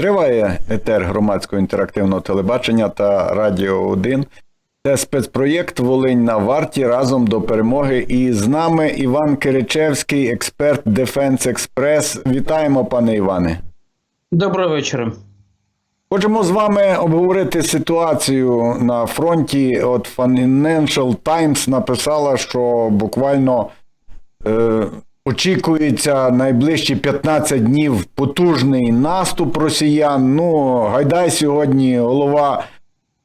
Триває етер громадського інтерактивного телебачення та Радіо 1. Це спецпроєкт Волинь на варті разом до перемоги. І з нами Іван Киричевський, експерт Defense Express. Вітаємо, пане Іване. Доброго вечора. Хочемо з вами обговорити ситуацію на фронті. От Financial Times написала, що буквально е, очікується найближчі 15 днів потужний наступ росіян. Ну, Гайдай сьогодні голова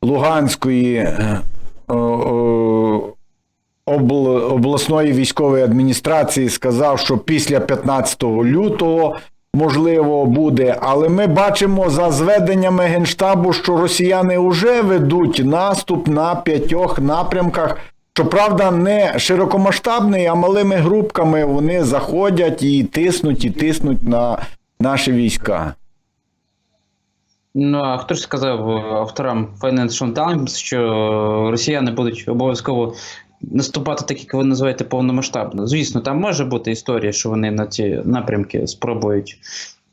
Луганської е, е, обл, обласної військової адміністрації сказав, що після 15 лютого можливо буде. Але ми бачимо за зведеннями Генштабу, що росіяни вже ведуть наступ на п'ятьох напрямках. Щоправда, не широкомасштабний, а малими групками вони заходять і тиснуть, і тиснуть на наші війська. Ну а хто ж сказав е, авторам Financial Times, що росіяни будуть обов'язково наступати, так як ви називаєте, повномасштабно? Звісно, там може бути історія, що вони на ці напрямки спробують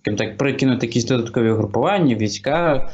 так, прикинути якісь додаткові групування, війська,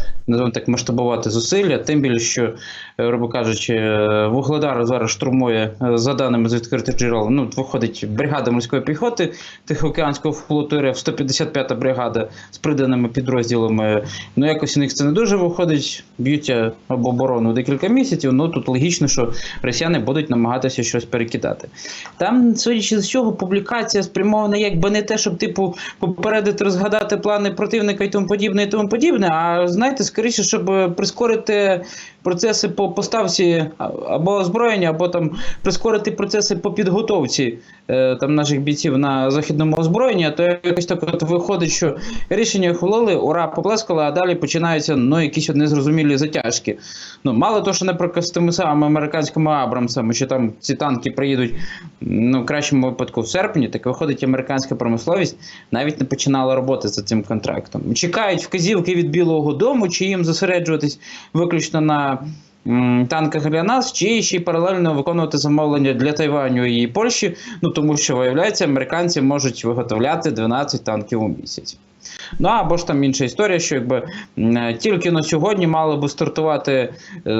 так, масштабувати зусилля. Тим більше, що, грубо кажучи, е, Вугледар зараз штурмує, е, за даними з відкритих джерел, ну, виходить бригада морської піхоти Тихоокеанського флоту РФ, 155-та бригада з приданими підрозділами. Ну, якось у них це не дуже виходить, б'ються об оборону декілька місяців. Ну тут логічно, що росіяни будуть намагатися щось перекидати. Там, судячи з чого, публікація спрямована якби не те, щоб типу попередити, розгадати плани противника і тому подібне, і тому подібне. А знаєте, скоріше, щоб е, прискорити процеси по поставці або озброєння, або там прискорити процеси по підготовці е, там наших бійців на західному озброєнні, то якось так от виходить, що рішення ухвалили, ура, поплескали, а далі починаються ну, якісь незрозумілі затяжки. Ну, мало того, що не про тими самими американськими Абрамсами, що там ці танки приїдуть ну, в кращому випадку в серпні, так виходить, американська промисловість навіть не починала роботи за цим контрактом. Чекають вказівки від Білого Дому, чи їм зосереджуватись виключно на танках для нас, чи ще й паралельно виконувати замовлення для Тайваню і Польщі. Ну тому що виявляється, американці можуть виготовляти 12 танків у місяць. Ну або ж там інша історія, що якби тільки на сьогодні мало би стартувати е,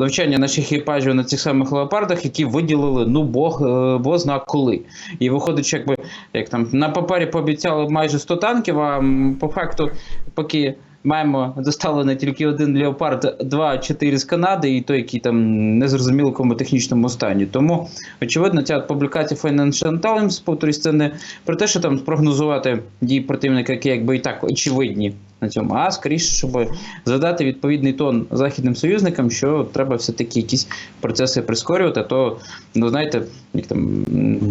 навчання наших екіпажів на цих самих леопардах, які виділили ну Бог, е, Бог зна коли. І виходить, що якби як там на папері пообіцяли майже 100 танків, а по факту, поки. Маємо доставлений тільки один леопард 2 4 з Канади, і той, який там незрозуміло в якому технічному стані. Тому, очевидно, ця публікація Financial Times, повторюсь, це не про те, що там спрогнозувати дії противника, які якби і так очевидні на цьому, а скоріше, щоб задати відповідний тон західним союзникам, що треба все-таки якісь процеси прискорювати. То, ну знаєте, як там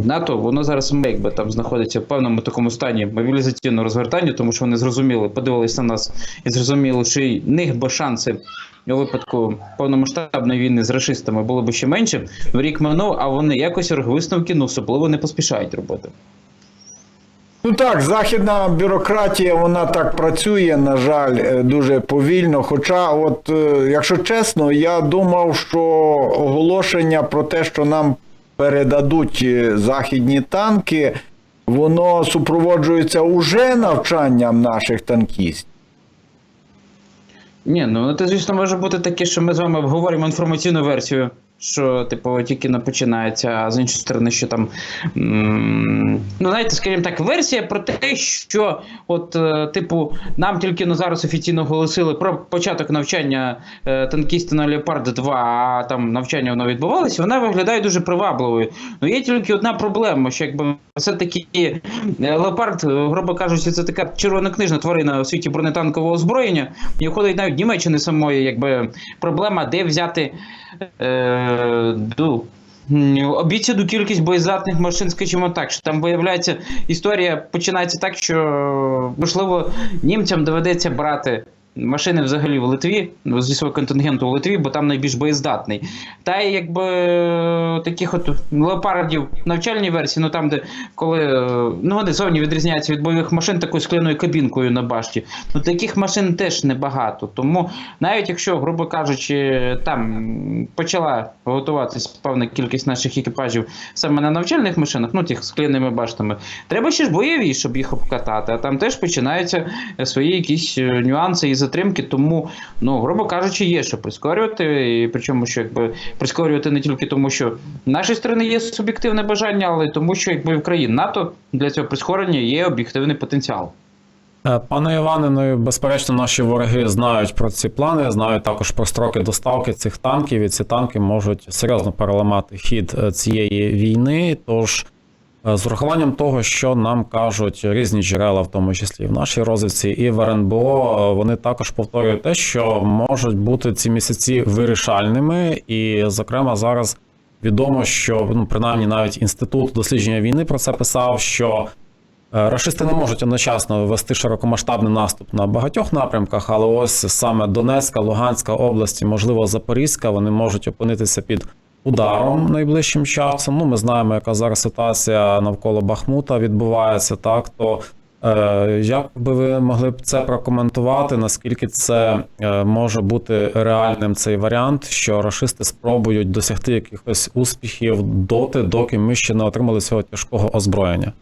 НАТО, воно зараз якби там знаходиться в певному такому стані мобілізаційного розгортання, тому що вони зрозуміли, подивилися на нас і зрозуміли, що й них би шанси. У випадку повномасштабної війни з расистами було б ще менше. Рік минув, а вони якось висновки ну, особливо не поспішають робити. Ну так, західна бюрократія, вона так працює, на жаль, е, дуже повільно. Хоча, от, е, якщо чесно, я думав, що оголошення про те, що нам передадуть е, західні танки, воно супроводжується уже навчанням наших танкістів. Ні, ну це, звісно, може бути таке, що ми з вами обговорюємо інформаційну версію, що, типу, тільки не починається, а з іншої сторони, що там. ну, знаєте, скажімо так, версія про те, що, от, е, типу, нам тільки ну, зараз офіційно оголосили про початок навчання е, танкіста на Леопард 2, а там навчання воно відбувалося, вона виглядає дуже привабливою. Ну, є тільки одна проблема, що якби все-таки е, Леопард, е, грубо кажучи, це така червонокнижна тварина у світі бронетанкового озброєння. І виходить навіть Німеччини самої, якби проблема, де взяти е, обіцяну кількість боєздатних машин, скажімо так, що там виявляється історія починається так, що можливо німцям доведеться брати машини взагалі в Литві, ну, зі свого контингенту в Литві, бо там найбільш боєздатний. Та якби таких от леопардів навчальні версії, ну там, де коли е, ну вони зовні відрізняються від бойових машин такою скляною кабінкою на башті. Ну таких машин теж небагато. Тому навіть якщо, грубо кажучи, там почала готуватись певна кількість наших екіпажів саме на навчальних машинах, ну тих скляними баштами, треба ще ж бойові, щоб їх обкатати. А там теж починаються свої якісь е, нюанси і затримки. Тому, ну, грубо кажучи, є що прискорювати. І причому, що якби прискорювати не тільки тому, що в нашій сторони є суб'єктивне бажання, але й тому, що якби в країн НАТО для цього прискорення є об'єктивний потенціал. Е, Пане Іване, ну і безперечно, наші вороги знають про ці плани, знають також про строки доставки цих танків, і ці танки можуть серйозно переламати хід е, цієї війни. Тож, з урахуванням того, що нам кажуть різні джерела, в тому числі в нашій розвідці, і в РНБО, е, вони також повторюють те, що можуть бути ці місяці вирішальними, і, зокрема, зараз. Відомо, що ну принаймні навіть інститут дослідження війни про це писав, що Е, Рашисти не можуть одночасно вести широкомасштабний наступ на багатьох напрямках, але ось саме Донецька, Луганська області, можливо, Запорізька, вони можуть опинитися під ударом найближчим часом. Ну, ми знаємо, яка зараз ситуація навколо Бахмута відбувається. Так то е, як би ви могли б це прокоментувати? Наскільки це е, може бути реальним цей варіант, що рашисти спробують досягти якихось успіхів доти, доки ми ще не отримали цього тяжкого озброєння?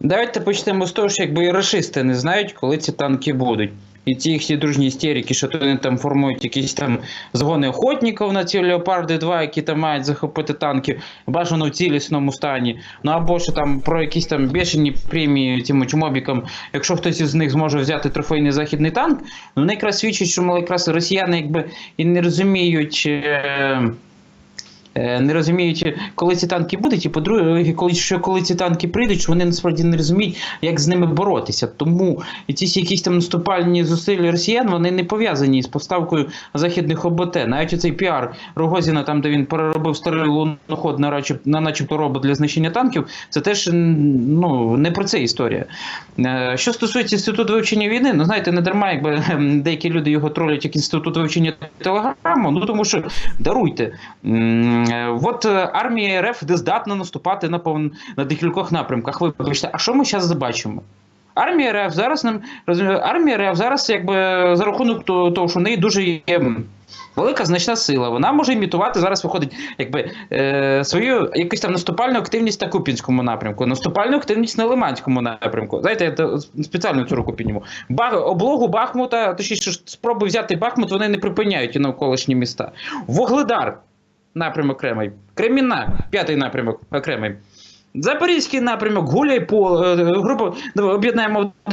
Давайте почнемо з того, що якби і рашисти не знають, коли ці танки будуть. І ті їхні дружні істерики, що вони там формують якісь там згони охотників на ці Леопарди 2, які там мають захопити танки, бажано в цілісному стані. Ну або що там про якісь там бешені премії цим чмобікам, якщо хтось із них зможе взяти трофейний західний танк, ну вони якраз свідчать, що мали якраз росіяни якби і не розуміють. Е, не розуміють, коли ці танки будуть, і по-друге, коли що коли ці танки прийдуть, що вони насправді не розуміють, як з ними боротися. Тому і ці якісь там наступальні зусилля росіян вони не пов'язані з поставкою західних ОБТ. Навіть оцей піар Рогозіна, там де він переробив старий луноход на на начебто робот для знищення танків, це теж ну не про це історія. Е, Що стосується інституту вивчення війни, ну знаєте, не дарма, якби ем, деякі люди його тролять як інститут вивчення телеграму. Ну тому що даруйте. Е, От е, армія РФ де здатна наступати на повн... на декількох напрямках. Вибачте, а що ми зараз бачимо? Армія РФ зараз нам армія РФ зараз, якби за рахунок того, що в неї дуже є велика значна сила. Вона може імітувати зараз, виходить, якби е, свою якусь там наступальну активність на Купінському напрямку, наступальну активність на Лиманському напрямку. Знаєте, я спеціально цю руку підніму. Баг, облогу Бахмута, точніше, спроби взяти Бахмут, вони не припиняють і навколишні міста. Вугледар напрямок окремий. Кремінна, п'ятий напрямок окремий. Запорізький напрямок, Гуляйполе, е, група, давай об'єднаємо в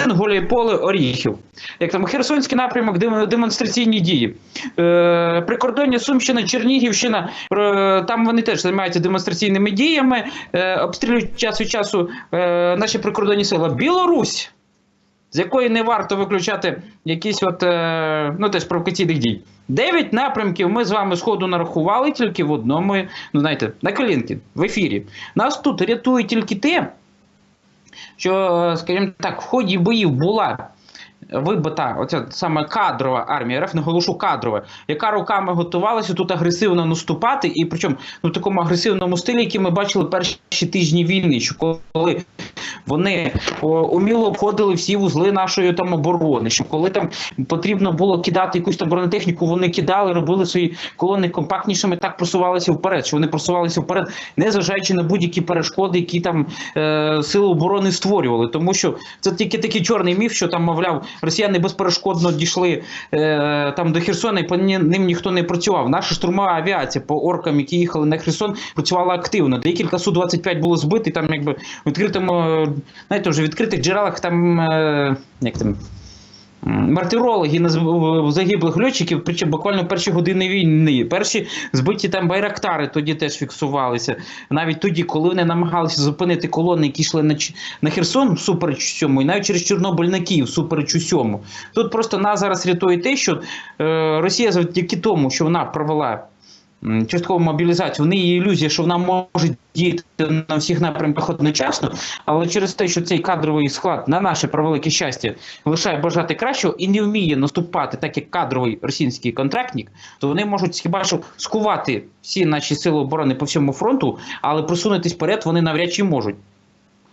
один Гуляйполе, Оріхів. Як там Херсонський напрямок, дем- демонстраційні дії. Е, прикордоння Сумщина, Чернігівщина, е, там вони теж займаються демонстраційними діями, е, обстрілюють час від часу е, наші прикордонні сили. Білорусь, з якої не варто виключати якісь от, е, ну, теж провокаційних дій. Дев'ять напрямків ми з вами сходу нарахували тільки в одному, ну знаєте, на колінки, в ефірі. Нас тут рятує тільки те, що, е, скажімо так, в ході боїв була вибита оця саме кадрова армія, РФ наголошу кадрова, яка роками готувалася тут агресивно наступати, і причому ну, в такому агресивному стилі, який ми бачили перші тижні війни, що коли вони уміло обходили всі вузли нашої там оборони, що коли там потрібно було кидати якусь там бронетехніку, вони кидали, робили свої колони компактнішими, так просувалися вперед. Що вони просувалися вперед, незважаючи на будь-які перешкоди, які там е, сили оборони створювали. Тому що це тільки такий чорний міф, що там, мовляв, росіяни безперешкодно дійшли е, там до Херсона, і по ним ніхто не працював. Наша штурмова авіація по оркам, які їхали на Херсон, працювала активно. Декілька су 25 було збито, і там якби в відкритому, е, знаєте, вже відкритих джерелах там е, як там. Мартирологи загиблих льотчиків, причому буквально перші години війни. Перші збиті там байрактари тоді теж фіксувалися. Навіть тоді, коли вони намагалися зупинити колони, які йшли на, на Херсон, супереч цьому, і навіть через Чорнобиль на Київ, супереч усьому. Тут просто нас зараз рятує те, що е, Росія завдяки тому, що вона провела часткову мобілізацію. Неї є ілюзія, що вона може діяти на всіх напрямках одночасно, але через те, що цей кадровий склад, на наше превелике щастя, лишає бажати кращого і не вміє наступати, так як кадровий російський контрактник, то вони можуть хіба що скувати всі наші сили оборони по всьому фронту, але просунутись вперед вони навряд чи можуть.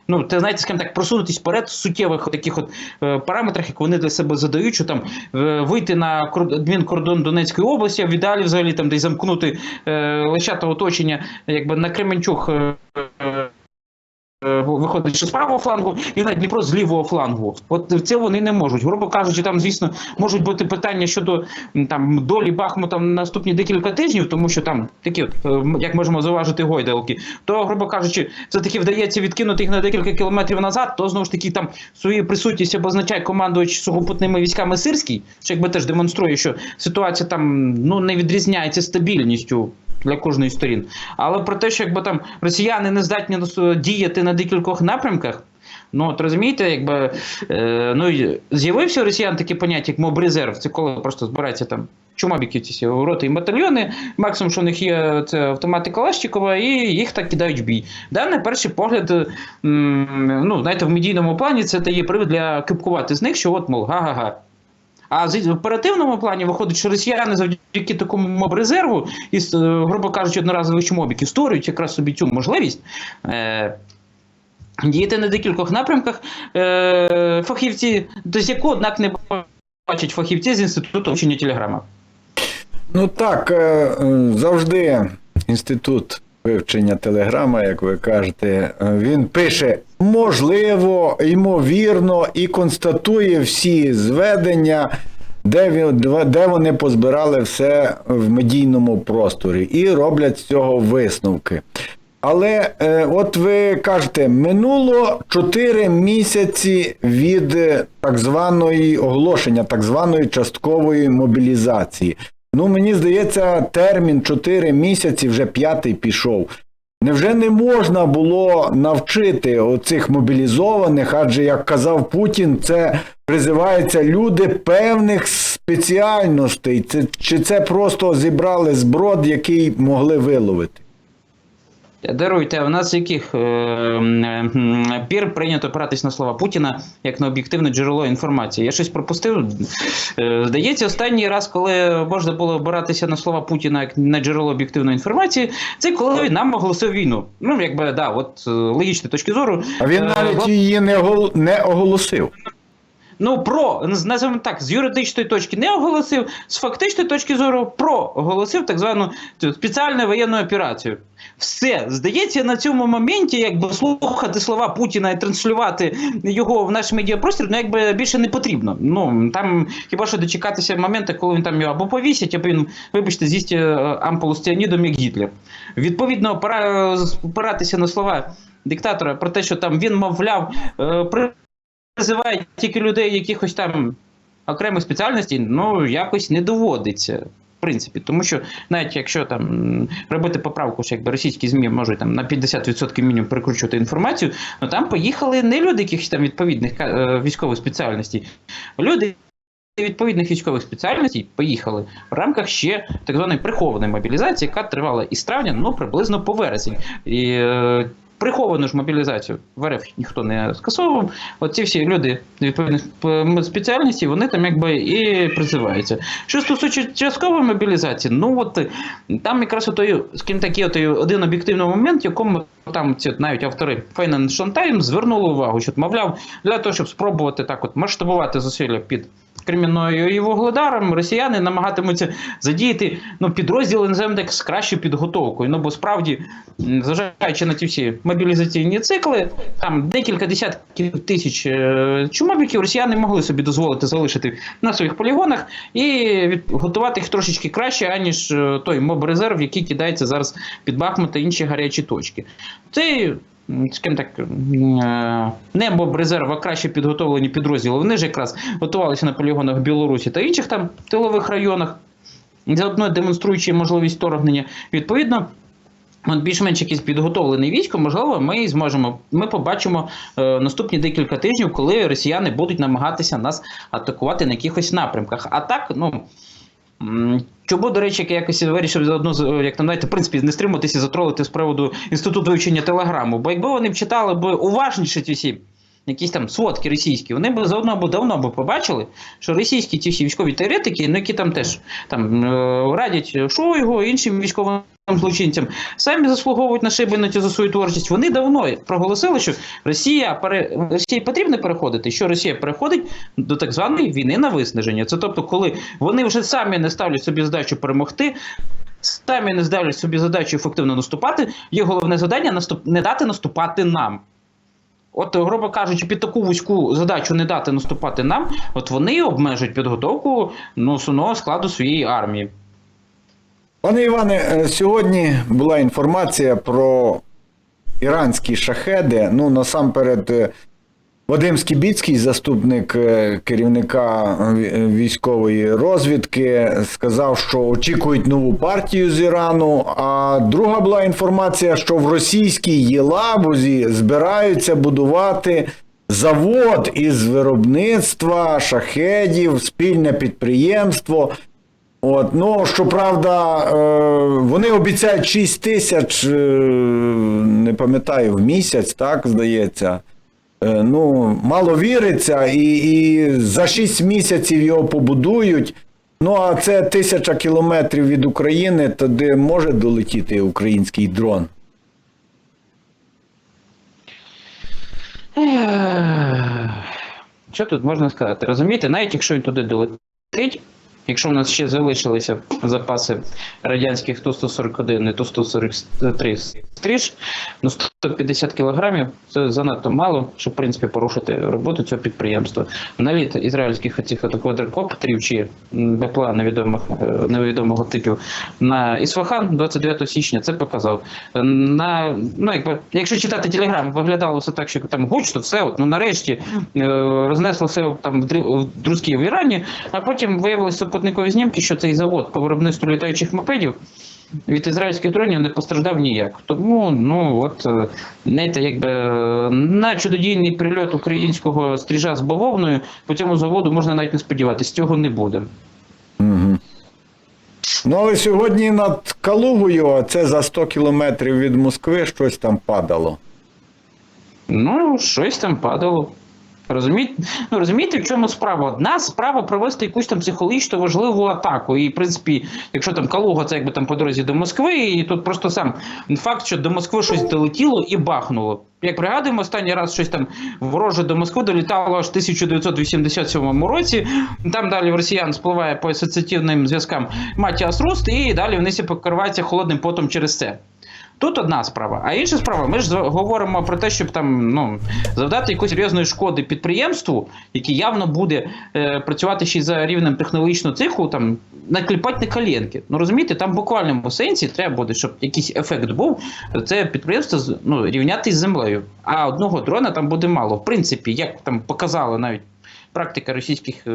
Ну, ти знаєте, скажімо так, просунутись вперед в суттєвих таких от е, параметрах, як вони для себе задають, що там е, вийти на кор- адмінкордон Донецької області, а в ідеалі взагалі там десь замкнути е, лещата оточення, якби на Кременчук. Е, Виходить що з правого флангу і на Дніпро з лівого флангу. От це вони не можуть. Грубо кажучи, там, звісно, можуть бути питання щодо там долі Бахмута на наступні декілька тижнів, тому що там такі, от, е, як можемо зауважити, гойдалки. То, грубо кажучи, все таки вдається відкинути їх на декілька кілометрів назад, то знову ж таки там своєю присутністю обозначає командувач сухопутними військами Сирський, що якби теж демонструє, що ситуація там ну не відрізняється стабільністю. Для кожної сторін, але про те, що якби там росіяни не здатні діяти на декількох напрямках, ну от розумієте, якби е, ну з'явився у росіян таке поняття, як мобрезерв. Це коли просто збираються там чумабіки ці роти і батальйони. Максимум, що у них є це автомати Калашникова, і їх так кидають в бій. Да, на перший погляд, е, ну знаєте, в медійному плані це дає привід для кипкувати з них, що от мов га-га-га. А в оперативному плані виходить, що росіяни завдяки такому мобрезерву і, е, грубо кажучи, одноразових чмобіків створюють якраз собі цю можливість. Е- Діяти на декількох напрямках е- фахівці, до якого, однак, не бачать фахівці з інституту вчення телеграма. Ну так, е, завжди інститут вивчення телеграма, як ви кажете, е, він пише можливо, ймовірно, і констатує всі зведення, де, де вони позбирали все в медійному просторі, і роблять з цього висновки. Але е, от ви кажете, минуло 4 місяці від е, так званої оголошення, так званої часткової мобілізації. Ну, мені здається, термін 4 місяці вже п'ятий пішов. Невже не можна було навчити оцих мобілізованих, адже, як казав Путін, це призиваються люди певних спеціальностей, це, чи це просто зібрали зброд, який могли виловити? Даруйте, у нас яких е, пір прийнято опиратись на слова Путіна як на об'єктивне джерело інформації. Я щось пропустив. Е, Здається, останній раз, коли можна було обиратися на слова Путіна як на джерело об'єктивної інформації, це коли він нам оголосив війну. Ну, якби да, от е, логічної точки зору. А він е, навіть її не оголосив. Ну, про, називаємо так, з юридичної точки не оголосив, з фактичної точки зору про оголосив так звану спеціальну воєнну операцію. Все, здається, на цьому моменті, якби слухати слова Путіна і транслювати його в наш медіапростір, ну якби більше не потрібно. Ну там хіба що дочекатися моменту, коли він там його або повісять, або він, вибачте, з'їсть е, ампулу з ціанідом, як Гітлер. Відповідно, опира- опиратися на слова диктатора про те, що там він, мовляв, е, при призивають тільки людей якихось там окремих спеціальностей, ну якось не доводиться. В принципі, тому що навіть якщо там робити поправку, що якби російські ЗМІ можуть там на 50% мінімум прикручувати інформацію, ну там поїхали не люди якихось там відповідних е, військових спеціальностей, люди відповідних військових спеціальностей поїхали в рамках ще так званої прихованої мобілізації, яка тривала із травня, ну приблизно по вересень. І е, приховану ж мобілізацію в РФ ніхто не скасовував. От ці всі люди відповідних спеціальностей, вони там якби і призиваються. Що стосується часткової мобілізації, ну от там якраз отой, скажімо так, є отой один об'єктивний момент, якому там ці навіть автори Financial Times звернули увагу, що мовляв, для того, щоб спробувати так от масштабувати зусилля під Кремінною і Вугледаром, росіяни намагатимуться задіяти ну, підрозділи називаємо з кращою підготовкою. Ну бо справді, зважаючи на ті всі мобілізаційні цикли, там декілька десятків тисяч е, чумобіків росіяни могли собі дозволити залишити на своїх полігонах і готувати їх трошечки краще, аніж е, той моб-резерв, який кидається зараз під Бахмут та інші гарячі точки. Це скажімо так, е, не моб-резерв, краще підготовлені підрозділи. Вони ж якраз готувалися на полігонах Білорусі та інших там тилових районах, заодно демонструючи можливість вторгнення. Відповідно, більш-менш якийсь підготовлений військо, можливо, ми зможемо. Ми побачимо е, наступні декілька тижнів, коли росіяни будуть намагатися нас атакувати на якихось напрямках. А так, ну Чому, до речі, якось вирішив заодно, з- як там знаєте, в принципі, не стриматися затролити з приводу інституту вивчення телеграму. Бо якби вони б читали б уважніше ці всі якісь там сводки російські, вони б заодно б давно б побачили, що російські ті всі військові теоретики, ну які там теж там е, радять Шойгу, іншим військовим злочинцям, самі заслуговують на шибеницю за свою творчість. Вони давно проголосили, що Росія пере... Росії потрібно переходити, що Росія переходить до так званої війни на виснаження. Це тобто, коли вони вже самі не ставлять собі задачу перемогти. Самі не ставлять собі задачу ефективно наступати. Їх головне завдання наступ... не дати наступати нам. От, грубо кажучи, під таку вузьку задачу не дати наступати нам, от вони обмежують підготовку ну, основного складу своєї армії. Пане Іване, е, сьогодні була інформація про іранські шахеди. Ну, насамперед, е, Вадим Скібіцький, заступник е, керівника е, військової розвідки, сказав, що очікують нову партію з Ірану. А друга була інформація, що в російській Єлабузі збираються будувати завод із виробництва шахедів, спільне підприємство. От, ну, щоправда, е, вони обіцяють 6 тисяч, не пам'ятаю, в місяць, так, здається. Е, ну, мало віриться, і, і за 6 місяців його побудують. Ну, а це тисяча кілометрів від України, туди може долетіти український дрон. Що тут можна сказати? Розумієте, навіть якщо він туди долетить, якщо в нас ще залишилися запаси радянських Ту-141 і Ту-143 стріж, ну 150 кілограмів це занадто мало, щоб в принципі порушити роботу цього підприємства. Наліт ізраїльських оцих квадрокоптерів чи БПЛА невідомих е, невідомого типів на Ісфахан 29 січня це показав. На ну якби якщо читати телеграм, виглядало все так, що там гучно, все от, ну нарешті е, рознесло все там в Дрі- в Ірані, а потім виявилися супутникові знімки, що цей завод по виробництву літаючих мопедів від ізраїльських дронів не постраждав ніяк. Тому, ну от е, знаєте, якби е, на чудодійний прильот українського стріжа з бавовною по цьому заводу можна навіть не сподіватися, цього не буде. Угу. Ну, але сьогодні над Калугою, а це за 100 кілометрів від Москви, щось там падало. Ну, щось там падало. Розумієте, ну, розумієте, в чому справа? Одна справа провести якусь там психологічно важливу атаку. І, в принципі, якщо там Калуга, це якби там по дорозі до Москви, і тут просто сам факт, що до Москви щось долетіло і бахнуло. Як пригадуємо, останній раз щось там вороже до Москви долітало аж в 1987 році. Там далі в росіян спливає по асоціативним зв'язкам Матіас Руст, і далі вони всі покриваються холодним потом через це. Тут одна справа, а інша справа, ми ж говоримо про те, щоб там ну завдати якоїсь серйозної шкоди підприємству, яке явно буде е, працювати ще за рівнем технологічного циху, там накліпати на коленки. Ну розумієте, там в буквальному сенсі треба буде, щоб якийсь ефект був. Це підприємство ну, рівняти з землею. А одного дрона там буде мало. В принципі, як там показало навіть. Практика російських е,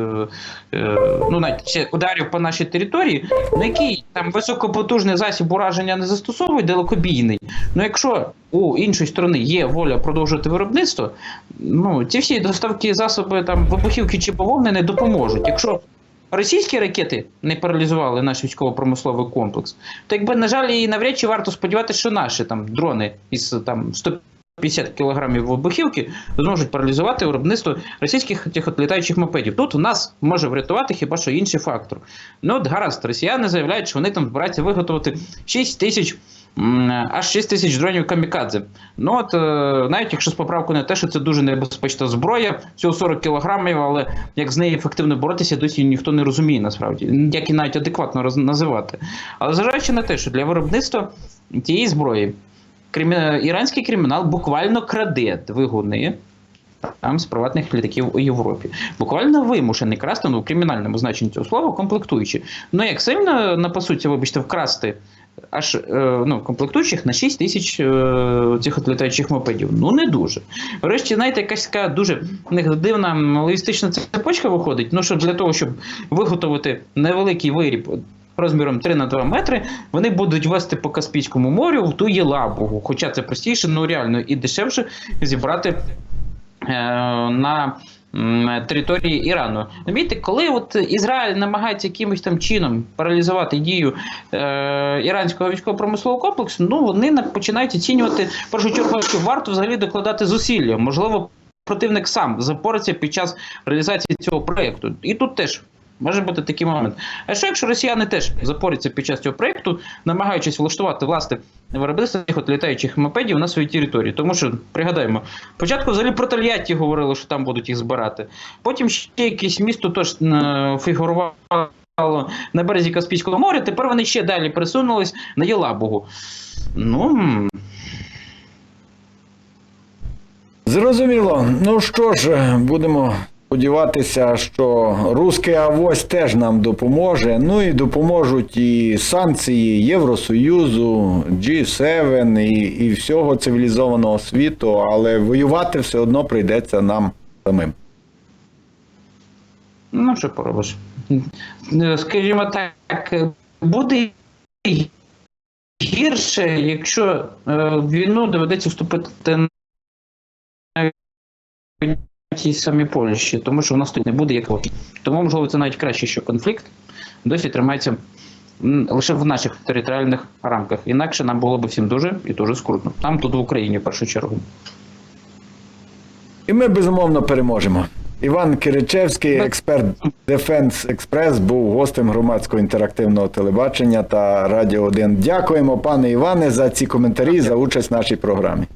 е, ну навіть ударів по нашій території, на який там високопотужний засіб ураження не застосовують далекобійний. Ну якщо у іншої сторони є воля продовжувати виробництво, ну ці всі доставки засоби там вибухівки чи бавовни не допоможуть. Якщо російські ракети не паралізували наш військово-промисловий комплекс, то якби на жаль, і навряд чи варто сподіватися, що наші там дрони із там 150 кілограмів вибухівки зможуть паралізувати виробництво російських тих от літаючих мопедів. Тут у нас може врятувати хіба що інший фактор. Ну от гаразд, росіяни заявляють, що вони там збираються виготовити 6 тисяч. Аж 6 тисяч дронів камікадзе. Ну от е, навіть якщо з поправкою на те, що це дуже небезпечна зброя, всього 40 кілограмів, але як з нею ефективно боротися, досі ніхто не розуміє насправді, як і навіть адекватно роз- називати. Але зважаючи на те, що для виробництва цієї зброї кримі... іранський кримінал буквально краде двигуни там з приватних літаків у Європі. Буквально вимушений красти, ну в кримінальному значенні цього слова, комплектуючі. Ну як сильно напасуться, вибачте, вкрасти аж е, ну, комплектуючих на 6 тисяч е, цих от літаючих мопедів. Ну не дуже. Врешті, знаєте, якась така дуже дивна логістична цепочка виходить. Ну що для того, щоб виготовити невеликий виріб. Розміром 3 на 2 метри вони будуть вести по Каспійському морю в ту Єлабугу. Хоча це простіше, ну реально і дешевше зібрати е, на території Ірану. Розумієте, коли от Ізраїль намагається якимось там чином паралізувати дію е, іранського військово-промислового комплексу, ну вони починають оцінювати першу чергу, що варто взагалі докладати зусилля. Можливо, противник сам запориться під час реалізації цього проєкту. І тут теж. Може бути такий момент. А що якщо росіяни теж запоряться під час цього проєкту, намагаючись влаштувати власне виробництво цих от літаючих мопедів на своїй території? Тому що пригадаємо, спочатку взагалі про Тольятті говорили, що там будуть їх збирати. Потім ще якесь місто теж е, фігурувало на березі Каспійського моря. Тепер вони ще далі присунулись на Єлабугу. Ну Зрозуміло. Ну що ж, будемо сподіватися, що русський авось теж нам допоможе. Ну і допоможуть і санкції Євросоюзу, G7 і, і всього цивілізованого світу, але воювати все одно прийдеться нам самим. ну що поробиш? Скажімо так, буде гірше, якщо е, в війну доведеться вступити на тій самій Польщі, тому що в нас тут не буде як вихід. Тому, можливо, це навіть краще, що конфлікт досі тримається лише в наших територіальних рамках. Інакше нам було б всім дуже і дуже скрутно. Там тут в Україні в першу чергу. І ми безумовно переможемо. Іван Киричевський, експерт Defense Express, був гостем громадського інтерактивного телебачення та Радіо 1. Дякуємо, пане Іване, за ці коментарі, за участь в нашій програмі.